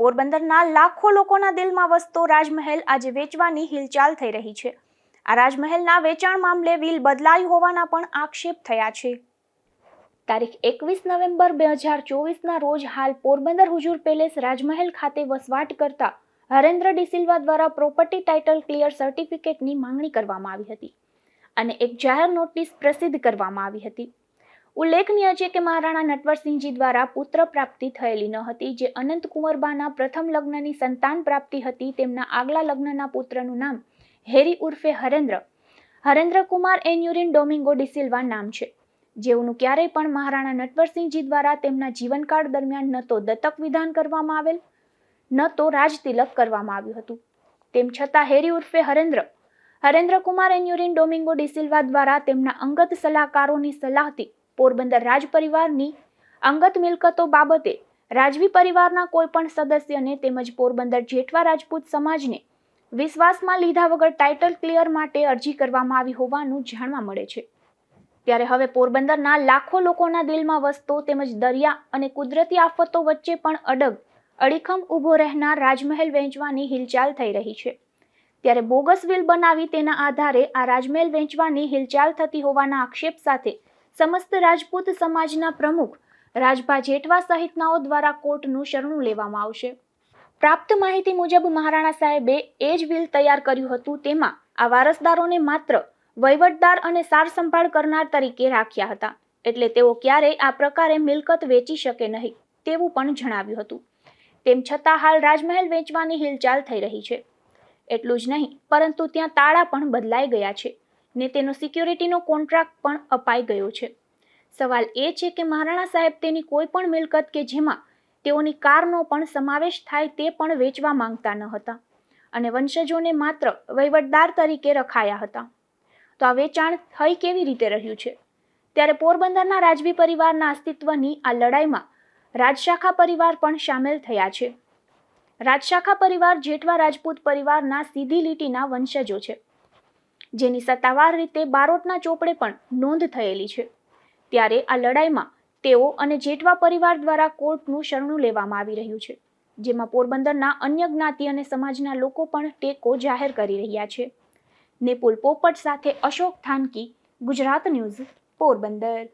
પોરબંદરના લાખો લોકોના દિલમાં વસતો રાજમહેલ આજે વેચવાની હિલચાલ થઈ રહી છે. આ રાજમહેલના વેચાણ મામલે વિલ બદલાયું હોવાના પણ આક્ષેપ થયા છે. તારીખ એકવીસ નવેમ્બર બે હજાર ચોવીસના રોજ હાલ પોરબંદર હુજુર પેલેસ રાજમહેલ ખાતે વસવાટ કરતા હરેન્દ્ર ડિસિલ્વા દ્વારા પ્રોપર્ટી ટાઇટલ ક્લિયર સર્ટિફિકેટની માંગણી કરવામાં આવી હતી અને એક જાહેર નોટિસ પ્રસિદ્ધ કરવામાં આવી હતી. ઉલ્લેખનીય છે કે મહારાણા નટવરસિંહજી દ્વારા પુત્ર પ્રાપ્તિ થયેલી ન હતી, જે અનંત કુંવરબાના પ્રથમ લગ્નની સંતાન પ્રાપ્તિ હતી, તેમના આગલા લગ્નના પુત્રનું નામ હેરી ઉર્ફે હરેન્દ્ર. હરેન્દ્રકુમાર એન્યુરિન ડોમિંગો ડિસિલ્વા નામ છે. જેઓનું ક્યારેય પણ મહારાણા નટવરસિંહજી દ્વારા તેમના જીવનકાળ દરમિયાન ન તો દત્તક વિધાન કરવામાં આવેલ, ન તો રાજતિલક કરવામાં આવ્યું હતું. તેમ છતાં હેરી ઉર્ફે હરેન્દ્ર હરેન્દ્રકુમાર એન્યુરિન ડોમિંગો ડિસિલ્વા દ્વારા તેમના અંગત સલાહકારોની સલાહથી પોરબંદર રાજ પરિવારની અંગત મિલકતો બાબતે રાજવી પરિવારના કોઈ પણ સદસ્યને તેમજ પોરબંદર જેઠવા રાજપૂત સમાજને વિશ્વાસમાં લીધા વગર ટાઇટલ ક્લિયર માટે અરજી કરવામાં આવી હોવાનું જાણવા મળે છે. ત્યારે હવે પોરબંદરના લાખો લોકોના દિલમાં વસતો તેમજ દરિયા અને કુદરતી આફતો વચ્ચે પણ અડગ, અડીખમ ઊભો રહેનાર રાજમહેલ વહેંચવાની હિલચાલ થઈ રહી છે. ત્યારે બોગસ વિલ બનાવી તેના આધારે આ રાજમહેલ વેચવાની હિલચાલ થતી હોવાના આક્ષેપ સાથે સમસ્ત રાજપૂત સમાજના પ્રમુખ રાજભા જેઠવા સહિતનાઓ દ્વારા કોર્ટનું શરણું લેવામાં આવશે. પ્રાપ્ત માહિતી મુજબ મહારાણા સાહેબે એ જ વિલ તૈયાર કર્યું હતું તેમાં આ વારસદારોને માત્ર વહીવટદાર અને સાર સંભાળ કરનાર તરીકે રાખ્યા હતા. એટલે તેઓ ક્યારેય આ પ્રકારે મિલકત વેચી શકે નહીં તેવું પણ જણાવ્યું હતું. તેમ છતાં હાલ રાજમહેલ વેચવાની હિલચાલ થઈ રહી છે. એટલું જ નહીં, પરંતુ ત્યાં તાળા પણ બદલાઈ ગયા છે. ને તેનો સિક્યોરિટીનો કોન્ટ્રાક્ટ પણ અપાઈ ગયો છે. સવાલ એ છે કે મહારાણા સાહેબ તેની કોઈ પણ મિલકત કે જેમાં તેઓની કારનો પણ સમાવેશ થાય તે પણ વેચવા માંગતા ન હતા અને વંશજોને માત્ર વહીવટદાર તરીકે રખાયા હતા. તો આ વેચાણ થઈ કેવી રીતે રહ્યું છે? ત્યારે પોરબંદરના રાજવી પરિવારના અસ્તિત્વની આ લડાઈમાં રાજશાખા પરિવાર પણ સામેલ થયા છે. રાજશાખા પરિવાર જેઠવા રાજપૂત પરિવારના સીધી લીટીના વંશજો છે. જેની સત્તાવાર રીતે બારોટના ચોપડે પણ નોંધ થયેલી છે. ત્યારે આ લડાઈમાં તેઓ અને જેઠવા પરિવાર દ્વારા કોર્ટનું શરણું લેવામાં આવી રહ્યું છે, જેમાં પોરબંદરના અન્ય જ્ઞાતિ અને સમાજના લોકો પણ ટેકો જાહેર કરી રહ્યા છે. નેપુલ પોપટ સાથે અશોક થાનકી, ગુજરાત ન્યૂઝ, પોરબંદર.